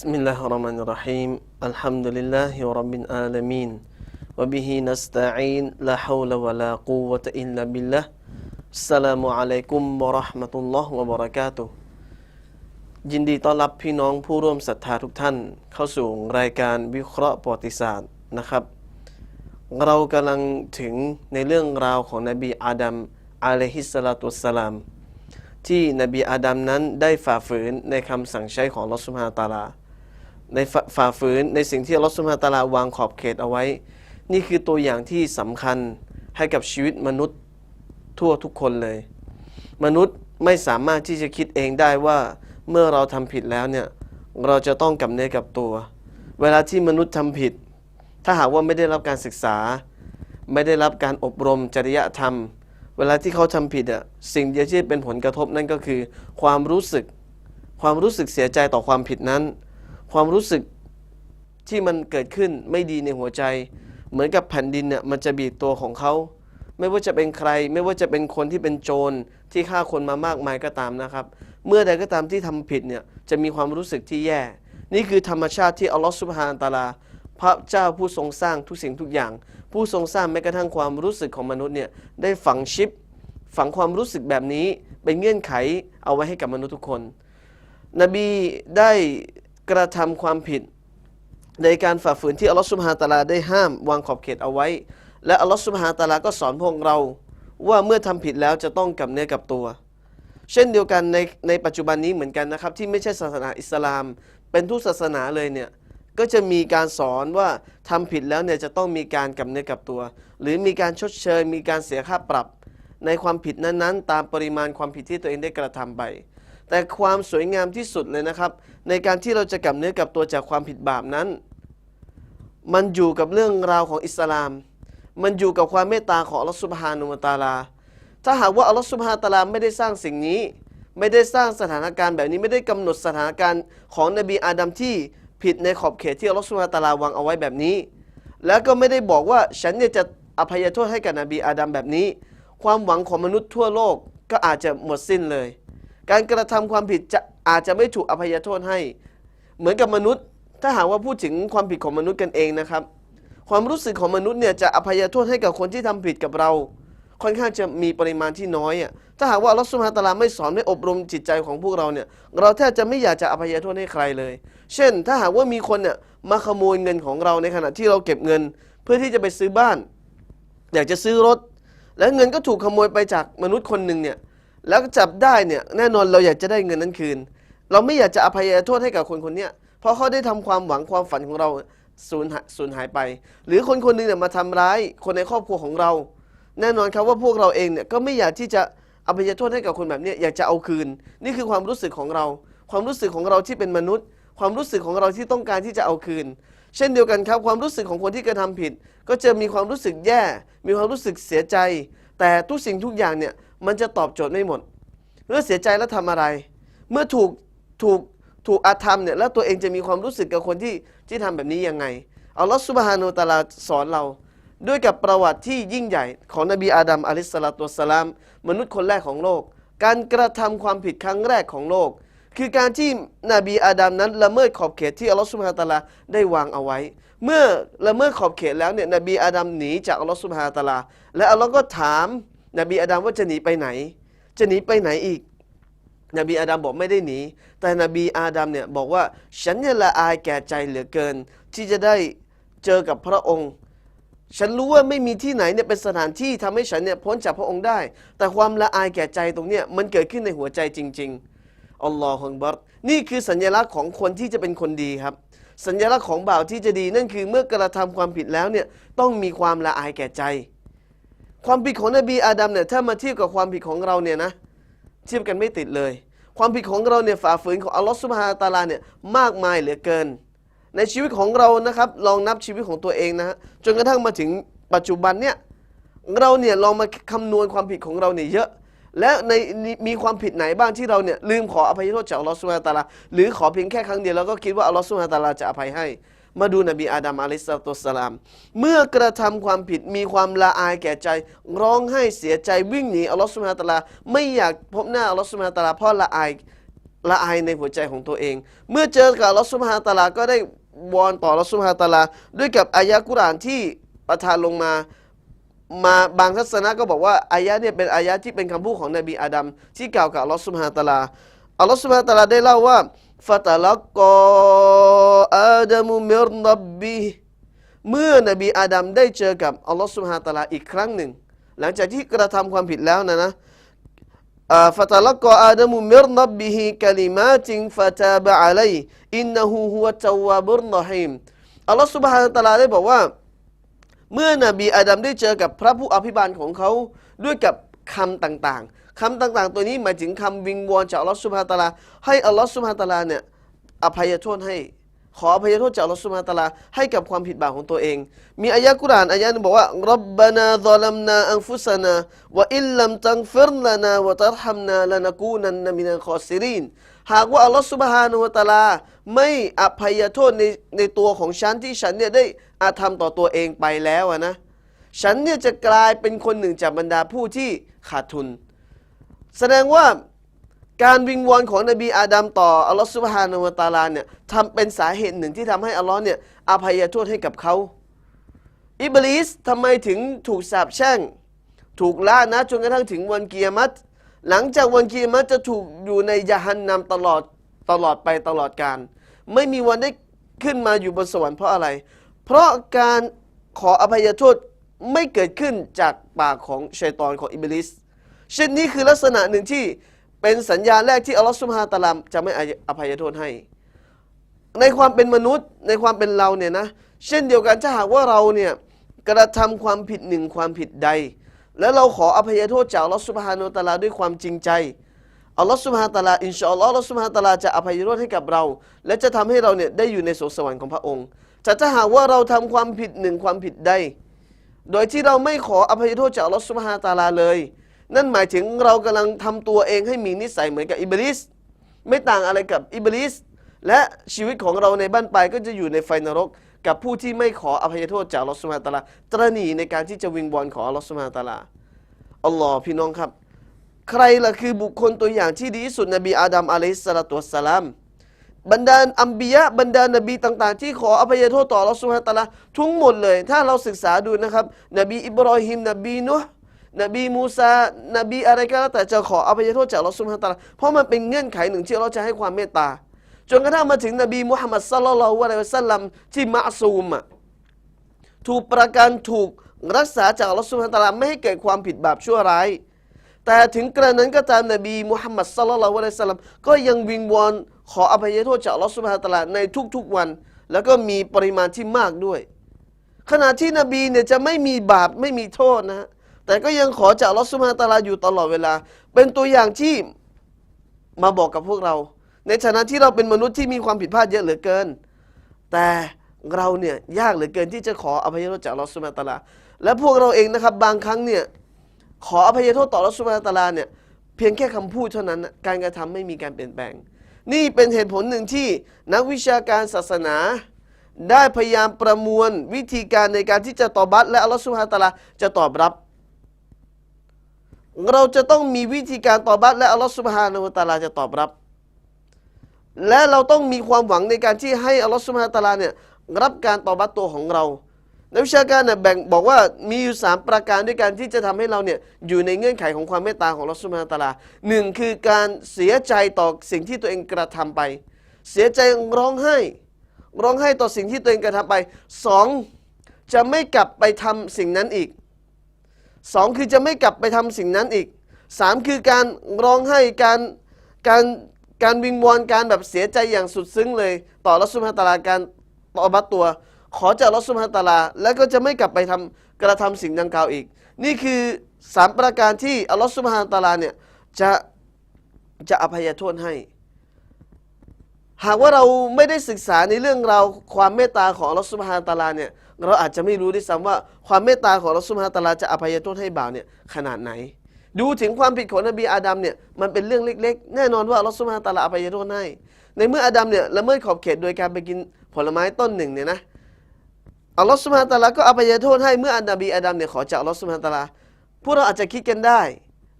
بسم الله الرحمن الرحيم الحمد لله رب العالمين وبه نستعين لا حول ولا قوة إلا بالله السلام عليكم ورحمة الله وبركاته ยินดีต้อนรับพี่น้องผู้ร่วมศรัทธาทุกท่าน เข้าสู่รายการวิเคราะห์ประวัติศาสตร์นะครับ เรากำลังถึงในเรื่องราวของนบีอาดัมอะลัยฮิสสลาตุวะสสลาม ที่นบีอาดัมนั้นได้ฝ่าฝืนในคำสั่งใช้ของอัลลอฮฺสุบฮานะฮูวะตะอาลา ในฝ่าฝ่าฝืนในสิ่งที่อัลอสุบฮาตาลาวางขอบเขตเอาไว้ นี่คือตัวอย่างที่สำคัญให้กับชีวิตมนุษย์ทั่วทุกคนเลย มนุษย์ไม่สามารถที่จะคิดเองได้ว่าเมื่อเราทำผิดแล้วเนี่ยเราจะต้องกับเนื้อกับตัว เวลาที่มนุษย์ทำผิด ถ้าหากว่าไม่ได้รับการศึกษา ไม่ได้รับการอบรมจริยธรรม เวลาที่เขาทำผิดอะสิ่งเดียวที่เป็นผลกระทบนั่นก็คือ ความรู้สึก ความรู้สึกเสียใจต่อความผิดนั้น ความรู้สึกที่มันเกิดขึ้นไม่ดีในหัวใจ เหมือนกับแผ่นดินเนี่ยมันจะบีบตัวของเขา ไม่ว่าจะเป็นใคร ไม่ว่าจะเป็นคนที่เป็นโจรที่ฆ่าคนมามากมายก็ตามนะครับ เมื่อใดก็ตามที่ทำผิดเนี่ยจะมีความรู้สึกที่แย่ นี่คือธรรมชาติที่อัลลอฮฺสุบฮานตะอาลา พระเจ้าผู้ทรงสร้างทุกสิ่งทุกอย่าง ผู้ทรงสร้างแม้กระทั่งความรู้สึกของมนุษย์เนี่ยได้ฝังชิปฝังความรู้สึกแบบนี้เป็นเงื่อนไขเอาไว้ให้กับมนุษย์ทุกคน นบีได้ กระทำความผิด ในการฝ่าฝืนที่อัลลอฮฺสุบฮานตะอาลาได้ห้ามวางขอบเขตเอาไว้ และอัลลอฮฺสุบฮานตะอาลาก็สอนพวกเรา ว่าเมื่อทำผิดแล้วจะต้องกลับเนื้อกลับตัว เช่นเดียวกันในในปัจจุบันนี้เหมือนกันนะครับ ที่ไม่ใช่ศาสนาอิสลาม เป็นทุกศาสนาเลยเนี่ยก็จะมีการสอนว่าทำผิดแล้วเนี่ยจะต้องมีการกลับเนื้อกลับตัว หรือมีการชดเชย มีการเสียค่าปรับ ในความผิดนั้นๆ ตามปริมาณความผิดที่ตัวเองได้กระทำไป แต่ความสวยงามที่สุดเลยนะครับ ในการที่เราจะกลับเนื้อกลับตัวจากความผิดบาปนั้น มันอยู่กับเรื่องราวของอิสลาม มันอยู่กับความเมตตาของอัลลอฮฺสุบฮานุวะตาลา ถ้าหากว่าอัลลอฮฺสุบฮานะฮูวะตาลาไม่ได้สร้างสิ่งนี้ ไม่ได้สร้างสถานการณ์แบบนี้ไม่ได้กำหนดสถานการณ์ของนบีอาดัมที่ผิดในขอบเขตที่อัลลอฮฺสุบฮานะฮูวะตาลาวางเอาไว้แบบนี้ แล้วก็ไม่ได้บอกว่าฉันจะอภัยโทษให้กับนบีอาดัมแบบนี้ ความหวังของมนุษย์ทั่วโลกก็อาจจะหมดสิ้นเลย การกระทำความผิดจะอาจจะไม่ถูกอภัยโทษให้ เหมือนกับมนุษย์ ถ้าหากว่าพูดถึงความผิดของมนุษย์กันเองนะครับ ความรู้สึกของมนุษย์เนี่ยจะอภัยโทษให้กับคนที่ทำผิดกับเรา ค่อนข้างจะมีปริมาณที่น้อยอะถ้าหากว่าอัลลอฮฺสุบฮาตาลาไม่สอนไม่อบรมจิตใจของพวกเราเนี่ยเราแทบจะไม่อยากจะอภัยโทษให้ใครเลย เช่น ถ้าหากว่ามีคนเนี่ยมาขโมยเงินของเราในขณะที่เราเก็บเงิน เพื่อที่จะไปซื้อบ้าน อยากจะซื้อรถ แล้วเงินก็ถูกขโมยไปจากมนุษย์คนหนึ่งเนี่ย แล้วจับได้เนี่ยแน่นอนเราอยากจะได้เงินนั้นคืน เราไม่อยากจะอภัยโทษให้กับคนคนนี้เพราะเขาได้ทำความหวังความฝันของเราสูญสูญหายไป หรือคนคนหนึงเนี่ยมาทำร้ายคนในครอบครัวของเรา แน่นอนครับว่าพวกเราเองเนี่ยก็ไม่อยากที่จะอภัยโทษให้กับคนแบบนี้อยากจะเอาคืน นี่คือความรู้สึกของเรา ความรู้สึกของเราที่เป็นมนุษย์ ความรู้สึกของเราที่ต้องการที่จะเอาคืน เช่นเดียวกันครับความรู้สึกของคนที่กระทำผิด ก็จะมีความรู้สึกแย่ มีความรู้สึกเสียใจ แต่ทุกสิ่งทุกอย่างเนี่ย มันจะตอบโจทย์ไม่หมด เมื่อเสียใจแล้วทำอะไร เมื่อถูกถูกถูกอาธรรมเนี่ยแล้วตัวเองจะมีความรู้สึกกับคนที่ที่ทำแบบนี้ยังไงอัลลอฮฺสุบฮานุตะอาลาสอนเรา ด้วยกับประวัติที่ยิ่งใหญ่ของนบีอาดัมอะลิสลาตุวสลาม มนุษย์คนแรกของโลก การกระทำความผิดครั้งแรกของโลก คือการที่นบีอาดัมนั้นละเมิดขอบเขตที่อัลลอฮฺสุบฮานะฮูตะลาได้วางเอาไว้ เมื่อละเมิดขอบเขตแล้วเนี่ยนบีอาดัมหนีจากอัลลอฮฺสุบฮานะฮูตะลา และอัลลอฮ์ก็ถาม นบีอาดัมว่าจะหนีไปไหน จะหนีไปไหนอีก นบีอาดัมบอกไม่ได้หนี แต่นบีอาดัมเนี่ยบอกว่าฉันเนี่ยละอายแก่ใจเหลือเกิน ที่จะได้เจอกับพระองค์ ฉันรู้ว่าไม่มีที่ไหนเนี่ยเป็นสถานที่ทำให้ฉันเนี่ยพ้นจากพระองค์ได้ แต่ความละอายแก่ใจตรงเนี้ยมันเกิดขึ้นในหัวใจจริง ๆอัลลอฮฺอักบัรนี่คือสัญลักษณ์ของคนที่จะเป็นคนดีครับสัญลักษณ์ของบ่าวที่จะดีนั่นคือเมื่อกระทำความผิดแล้วเนี่ยต้องมีความละอายแก่ใจ ความผิดของนบีอาดัมเนี่ยถ้ามาเทียบกับความผิดของเราเนี่ยนะเทียบกันไม่ติดเลย ความผิดของเราเนี่ยฝ่าฝืนของอัลลอฮฺสุบฮานะฮูวะตาลาเนี่ยมากมายเหลือเกิน ในชีวิตของเรานะครับ ลองนับชีวิตของตัวเองนะฮะจนกระทั่งมาถึงปัจจุบันเนี่ยเราเนี่ยลองมาคำนวณความผิดของเราเนี่ยเยอะ และในมีความผิดไหนบ้างที่เราเนี่ยลืมขออภัยโทษจากอัลลอฮฺสุบฮานะฮูวะตาลาหรือขอเพียงแค่ครั้งเดียวแล้วก็คิดว่าอัลลอฮฺสุบฮานะฮูวะตาลาจะอภัยให้ มาดูนบีอาดัมอะลัยสสลาตุวสลาม เมื่อกระทำความผิดมีความละอายแก่ใจ ร้องไห้เสียใจวิ่งหนีอัลลอฮฺสุบฮานตะลา ไม่อยากพบหน้าอัลลอฮฺสุบฮานตะลาเพราะละอายละอายในหัวใจของตัวเอง เมื่อเจอกับอัลลอฮฺสุบฮานตะลาก็ได้วอนต่ออัลลอฮฺสุบฮานตะลา ด้วยกับอายะกุรานที่ประทานลงมามาบางทัศนะก็บอกว่าอายะเนี่ยเป็นอายะที่เป็นคำพูดของนบีอาดัมที่กล่าวกับอัลลอฮฺสุบฮานตะลาอัลลอฮฺสุบฮานตะลาได้เล่าว่า ฟะตะลักกออาดัมุมิรนับบีเมื่อนบีอาดัมได้เจอกับอัลลอฮฺสุบฮานะฮูวะตะอาลาอีกครั้งหนึ่ง หลังจากที่กระทำความผิดแล้วนะนะ فتلقى آدم من ربه كلمات فتاب عليه إنه هو التواب الرحيم อัลลอฮฺสุบฮานะตะอาลาได้บอกว่า เมื่อนบีอาดัมได้เจอกับพระผู้อภิบาลของเขาด้วยกับคำต่างๆ คำต่าง ๆ ตัวนี้หมายถึงคำวิงวอนจากอัลลอฮฺสุบฮานะตะอาลา ให้อัลลอฮฺสุบฮานะตะอาลาเนี่ยอภัยโทษให้ ขออภัยโทษจากอัลลอฮฺสุบฮานะตะอาลาให้กับความผิดบาปของตัวเอง มีอายะกุรานอายะนึงบอกว่ารับบานาซอลัมนาอันฟุสนาวะอิลลัมตังฟิรลานาวะตัรฮัมนาลานะกูนันนามินัลคอซิรินหากว่าอัลลอฮฺสุบฮานะฮูวะตะอาลา ไม่อภัยโทษในในตัวของฉันที่ฉันเนี่ยได้อาธรรมต่อตัวเองไปแล้วนะฉันเนี่ยจะกลายเป็นคนหนึ่งจากบรรดาผู้ที่ขาดทุน แสดงว่าการวิงวอนของนบีอาดัมต่ออัลลอฮฺสุบฮานะฮูวตาลาเนี่ยทำเป็นสาเหตุหนึ่งที่ทำให้อัลลอฮ์เนี่ยอภัยโทษให้กับเขาอิบลิสทำไมถึงถูกสาปแช่ง ถูกล่านะจนกระทั่งถึงวันกิยามัตหลังจากวันกิยามัตจะถูกอยู่ในยะฮันนำตลอดตลอดไปตลอดการ ไม่มีวันได้ขึ้นมาอยู่บนสวรรค์เพราะอะไร เพราะการขออภัยโทษไม่เกิดขึ้นจากปากของชัยตอนของอิบลิส เช่นนี้คือลักษณะหนึ่งที่เป็นสัญญาณแรกที่อัลลอฮฺสุบฮานะตะอาลาจะไม่อภัยโทษให้ ในความเป็นมนุษย์ในความเป็นเราเนี่ยนะเช่นเดียวกันถ้าหากว่าเราเนี่ยกระทำความผิดหนึ่งความผิดใด แล้วเราขออภัยโทษจากอัลลอฮฺสุบฮานะตะอาลาด้วยความจริงใจอัลลอฮฺสุบฮานะตะอาลาอินชาอัลลอฮ์อัลลอฮฺสุบฮานะตะอาลาจะอภัยโทษให้กับเรา และจะทำให้เราเนี่ยได้อยู่ในสวงสวรรค์ของพระองค์แต่ถ้าหากว่าเราทำความผิดหนึ่งความผิดใด โดยที่เราไม่ขออภัยโทษจากอัลลอฮฺสุบฮานะตะอาลาเลย นั่นหมายถึงเรากำลังทำตัวเองให้มีนิสัยเหมือนกับอิบลิสไม่ต่างอะไรกับอิบลิสและชีวิตของเราในบ้านปลายก็จะอยู่ในไฟนรก กับผู้ที่ไม่ขออภัยโทษจากลอสุบฮานะตาลาตระหนี่ในการที่จะวิงวอนขอลอสุบฮานะตาลาอัลลอฮ์พี่น้องครับ ใครล่ะคือบุคคลตัวอย่างที่ดีที่สุดนบีอาดัมอะลัยฮิสสลาตุวัสลามบรรดาอัมบียะบรรดานบีต่างๆ ที่ขออภัยโทษต่อลอสุบฮานะตาลาทั้งหมดเลย ถ้าเราศึกษาดูนะครับ นบีอิบรอฮิมนบีนุห์ นบีมูซานบีอะไรก็แล้วแต่จะขออภัยโทษจากลอสุบฮานะตาลาเพราะมันเป็นเงื่อนไขหนึ่งที่เราจะให้ความเมตตา จนกระทั่งมาถึงนบีมุฮัมมัดสัลลัลลอฮุอะลัยฮิวะสัลลัมที่มะซูมอะถูกประกันถูกรักษาจากลอสุบฮานะตาลาไม่ให้เกิดความผิดบาปชั่วร้าย แต่ถึงกระนั้นก็ตามนบีมุฮัมมัดสัลลัลลอฮุอะลัยฮิวะสัลลัมก็ยังวิงวอนขออภัยโทษจากลอสุบฮานะตาลาในทุกๆวัน แล้วก็มีปริมาณที่มากด้วย ขณะที่นบีเนี่ยจะไม่มีบาปไม่มีโทษนะฮะ แต่ก็ยังขอจากลอสุบฮาตาลาอยู่ตลอดเวลา เป็นตัวอย่างที่มาบอกกับพวกเรา ในฐานะที่เราเป็นมนุษย์ที่มีความผิดพลาดเยอะเหลือเกิน แต่เราเนี่ยยากเหลือเกินที่จะขออภัยโทษจากอัลอสุบฮาตาลา และพวกเราเองนะครับบางครั้งเนี่ยขออภัยโทษต่ออัลอสุบฮาตาลาเนี่ยเพียงแค่คำพูดเท่านั้น การกระทำไม่มีการเปลี่ยนแปลง นี่เป็นเหตุผลหนึ่งที่นักวิชาการศาสนาได้พยายามประมวลวิธีการในการที่จะตอบัตและอัลลอฮฺสุฮาตาลาจะตอบรับ เราจะต้องมีวิธีการตอบัตและอัลลอฮฺสุบฮานะฮูตาลาจะตอบรับ และเราต้องมีความหวังในการที่ให้อัลลอฮฺสุบฮานะฮูตาลาเนี่ยรับการตอบัตตัวของเรานักวิชาการเนี่ยแบ่งบอกว่ามีอยู่สามประการด้วยกันที่จะทำให้เราเนี่ยอยู่ในเงื่อนไขของความเมตตาของอัลลอฮฺสุบฮานะฮูตาลาหนึ่งคือการเสียใจต่อสิ่งที่ตัวเองกระทำไป เสียใจร้องไห้ ร้องไห้ต่อสิ่งที่ตัวเองกระทำไปสองจะไม่กลับไปทำสิ่งนั้นอีก สองคือจะไม่กลับไปทำสิ่งนั้นอีกสามคือการร้องไห้การการการวิงวอนการแบบเสียใจอย่างสุดซึ้งเลย ต่อรัสุภาตะลาการต่อบัตตัว ขอจากรัสุภาตะลา แล้วก็จะไม่กลับไปทำกระทำสิ่งดังกล่าวอีก นี่คือสามประการที่อัลลอฮฺสุบฮานตะอาลาเนี่ยจะจะอภัยโทษให้ หากว่าเราไม่ได้ศึกษาในเรื่องราวความเมตตาของอัลลอฮฺสุบฮานตะอาลาเนี่ย เราอาจจะไม่รู้ด้วยซ้ำว่าความเมตตาของอัลลอฮฺสุบฮาตาลาจะอภัยโทษให้บ่าวเนี่ยขนาดไหน ดูถึงความผิดของนบีอาดัมเนี่ยมันเป็นเรื่องเล็ก ๆ แน่นอนว่าอัลลอฮฺสุบฮาตาลาอภัยโทษให้ในเมื่ออาดัมเนี่ยละเมิดขอบเขตโดยการไปกินผลไม้ต้นหนึ่งเนี่ยนะอัลลอฮฺสุบฮานตะอาลาก็อภัยโทษให้เมื่ออันนบีอาดัมเนี่ยขอจากอัลลอฮฺสุบฮานตะอาลาพวกเราอาจจะคิดกันได้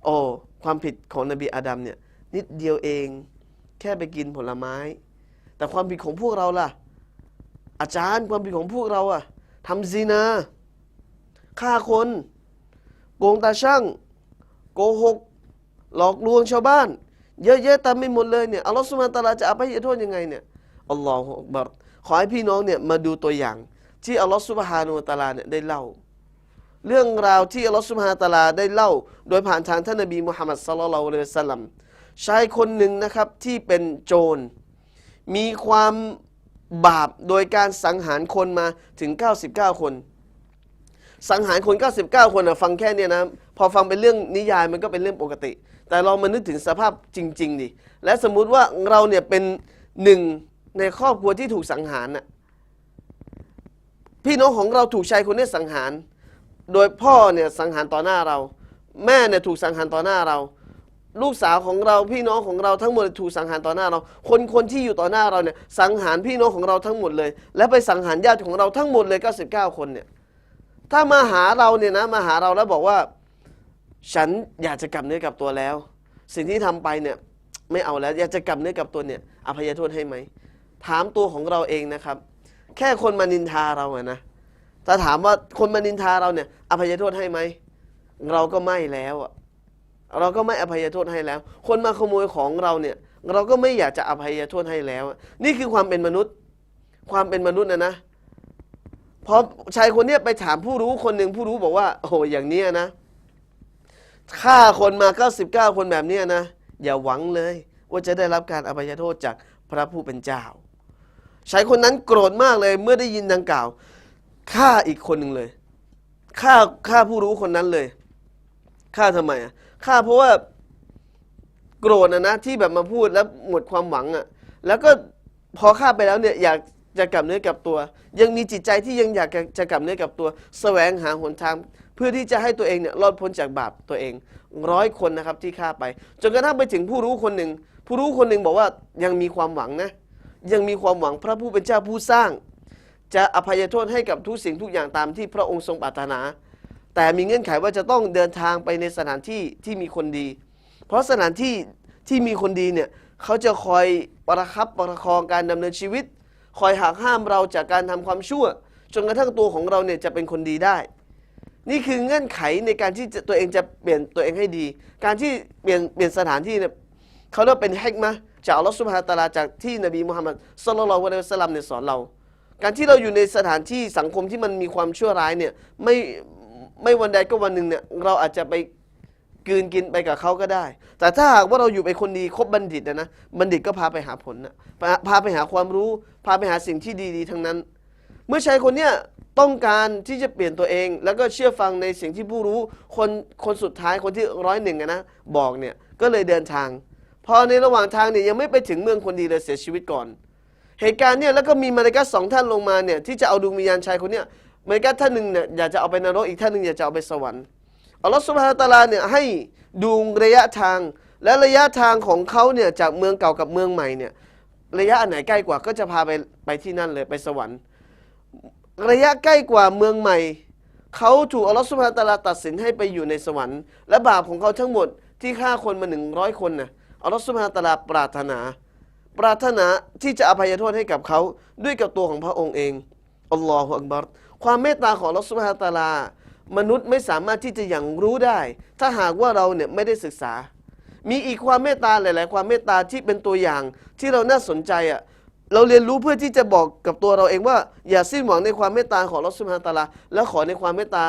โอ้ความผิดของนบีอาดัมเนี่ยนิดเดียวเองแค่ไปกินผลไม้ แต่ความผิดของพวกเราล่ะ อาจารย์ความผิดของพวกเราอะ ทำซีนาฆ่าคน โกงตาช่าง โกหก หลอกลวงชาวบ้าน เยอะแยะตามไม่หมดเลยเนี่ยอัลลอฮฺสุบานะฮูวะตะอาลาจะอภัยโทษยังไงเนี่ยอัลลอฮฺอักบัรขอให้พี่น้องเนี่ยมาดูตัวอย่าง ที่อัลลอฮฺสุบฮานะตะอาลาเนี่ยได้เล่า เรื่องราวที่อัลลอฮฺสุบฮานะตะอาลาได้เล่า โดยผ่านทางท่านนบีมุฮัมมัดศ็อลลัลลอฮุอะลัยฮิวะสัลลัมชายคนหนึ่งนะครับที่เป็นโจร มีความ บาปโดยการสังหารคนมาถึง 99 คน สังหารคน 99 คนนะฟังแค่นี้นะพอฟังเป็นเรื่องนิยายมันก็เป็นเรื่องปกติ แต่เรามานึกถึงสภาพจริง ๆดิและสมมุติว่าเราเนี่ยเป็นหนึ่งในครอบครัวที่ถูกสังหารน่ะพี่น้องของเราถูกชายคนนี้สังหาร โดยพ่อเนี่ยสังหารต่อหน้าเรา แม่เนี่ยถูกสังหารต่อหน้าเรา ลูกสาวของเราพี่น้องของเราทั้งหมดถูกสังหารต่อหน้าเรา คนคนที่อยู่ต่อหน้าเราเนี่ยสังหารพี่น้องของเราทั้งหมดเลย และไปสังหารญาติของเราทั้งหมดเลย 99 คนเนี่ยถ้ามาหาเราเนี่ยนะมาหาเราแล้วบอกว่า ฉันอยากจะกลับเนื้อกลับตัวแล้ว สิ่งที่ทำไปเนี่ยไม่เอาแล้วอยากจะกลับเนื้อกลับตัวเนี่ยอภัยโทษให้ไหมถามตัวของเราเองนะครับ แค่คนมานินทาเราอะนะถ้าถามว่าคนมานินทาเราเนี่ยอภัยโทษให้ไหมเราก็ไม่แล้วอะ เราก็ไม่อภัยโทษให้แล้ว คนมาขโมยของเราเนี่ย เราก็ไม่อยากจะอภัยโทษให้แล้ว นี่คือความเป็นมนุษย์ ความเป็นมนุษย์นะนะพอชายคนเนี้ยไปถามผู้รู้คนหนึ่งผู้รู้บอกว่า โอ้อย่างเนี้ยนะฆ่าคนมา 99 คนแบบเนี้ยนะ อย่าหวังเลย ว่าจะได้รับการอภัยโทษจากพระผู้เป็นเจ้าชายคนนั้นโกรธมากเลยเมื่อได้ยินดังกล่าวฆ่าอีกคนหนึ่งเลยฆ่าฆ่าผู้รู้คนนั้นเลยฆ่าทำไมอะ ฆ่าเพราะว่าโกรธนะนะที่แบบมาพูดแล้วหมดความหวังอะแล้วก็พอฆ่าไปแล้วเนี่ยอยากจะกลับเนื้อกลับตัว ยังมีจิตใจที่ยังอยากจะกลับเนื้อกลับตัวแสวงหาหนทางเพื่อที่จะให้ตัวเองเนี่ยรอดพ้นจากบาปตัวเองร้อยคนนะครับที่ฆ่าไป จนกระทั่งไปถึงผู้รู้คนหนึ่งผู้รู้คนหนึ่งบอกว่ายังมีความหวังนะยังมีความหวังพระผู้เป็นเจ้าผู้สร้าง จะอภัยโทษให้กับทุกสิ่งทุกอย่างตามที่พระองค์ทรงปรารถนา แต่มีเงื่อนไขว่าจะต้องเดินทางไปในสถานที่ที่มีคนดี เพราะสถานที่ที่มีคนดีเนี่ยเขาจะคอยประคับประคองการดำเนินชีวิต คอยหักห้ามเราจากการทำความชั่ว จนกระทั่งตัวของเราเนี่ยจะเป็นคนดีได้ นี่คือเงื่อนไขในการที่ตัวเองจะเปลี่ยนตัวเองให้ดี การที่เปลี่ยนเปลี่ยนสถานที่เนี่ยเขาเรียกว่าเป็นฮิกมะจากอัลลอฮฺสุบฮานตะอาลาจากที่นบีมุฮัมมัดศ็อลลัลลอฮุอะลัยฮิวะซัลลัมเนี่ยสอนเรา การที่เราอยู่ในสถานที่สังคมที่มันมีความชั่วร้ายเนี่ยไม่ ไม่วันใดก็วันหนึ่งเนี่ยเราอาจจะไปกืนกินไปกับเขาก็ได้ แต่ถ้าหากว่าเราอยู่เป็นคนดีคบบัณฑิตนะนะบัณฑิตก็พาไปหาผลนะพาพาไปหาความรู้ พาไปหาสิ่งที่ดีๆ ทั้งนั้น เมื่อชายคนเนี้ยต้องการที่จะเปลี่ยนตัวเอง แล้วก็เชื่อฟังในสิ่งที่ผู้รู้คนคนสุดท้ายคนที่ร้อยหนึ่งนะบอกเนี่ยก็เลยเดินทาง พอในระหว่างทางเนี่ยยังไม่ไปถึงเมืองคนดีเลยเสียชีวิตก่อน เหตุการณ์เนี่ยแล้วก็มีมาเลากัสสองท่านลงมาเนี่ยที่จะเอาดวงวิญญาณชายคนเนี้ย หมาเลากัสท่านหนึ่งเนี่ยอยากจะเอาไปนรกอีกท่านหนึ่งอยากจะเอาไปสวรรค์อัลลอฮฺสุบฮานตะลาเนี่ยให้ดูระยะทาง และระยะทางของเขาเนี่ยจากเมืองเก่ากับเมืองใหม่เนี่ยระยะอันไหนใกล้กว่าก็จะพาไปไปที่นั่นเลยไปสวรรค์ ระยะใกล้กว่าเมืองใหม่เขาถูกอัลลอฮฺสุบฮานตะลาตัดสินให้ไปอยู่ในสวรรค์ และบาปของเขาทั้งหมดที่ฆ่าคนมาหนึ่งร้อยคนนะอัลลอฮฺสุบฮานตะลาปรารถนา ปรารถนาที่จะอภัยโทษให้กับเขาด้วยกับตัวของพระองค์เองอัลลอฮฺอักบัร ความเมตตาของอัลลอสุบฮาตาลามนุษย์ไม่สามารถที่จะอย่างรู้ได้ ถ้าหากว่าเราเนี่ยไม่ได้ศึกษา มีอีกความเมตตาหลาย ๆ ความเมตตาที่เป็นตัวอย่างที่เราน่าสนใจอะเราเรียนรู้เพื่อที่จะบอกกับตัวเราเองว่า อย่าสิ้นหวังในความเมตตาของอัลลอสุบฮาตาลา และขอในความเมตตา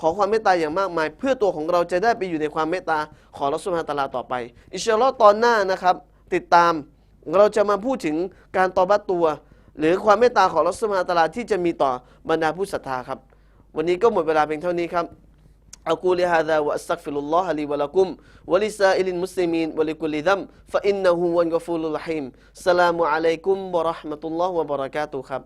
ขอความเมตตาอย่างมากมาย เพื่อตัวของเราจะได้ไปอยู่ในความเมตตาของอัลลอสุบฮาตาลาต่อไป อิชาลอตอนหน้านะครับ ติดตามเราจะมาพูดถึงการตอบัตตัว หรือความเมตตาของอัลลอฮฺสุบฮานะฮูวะตะอาลาที่จะมีต่อบรรดาผู้ศรัทธาครับ วันนี้ก็หมดเวลาเพียงเท่านี้ครับ أقول هذا وأستغفر الله لي ولكم ولسائر المسلمين ولكل ذنب فإنه هو الغفور الرحيم السلام عليكم ورحمة الله وبركاته ครับ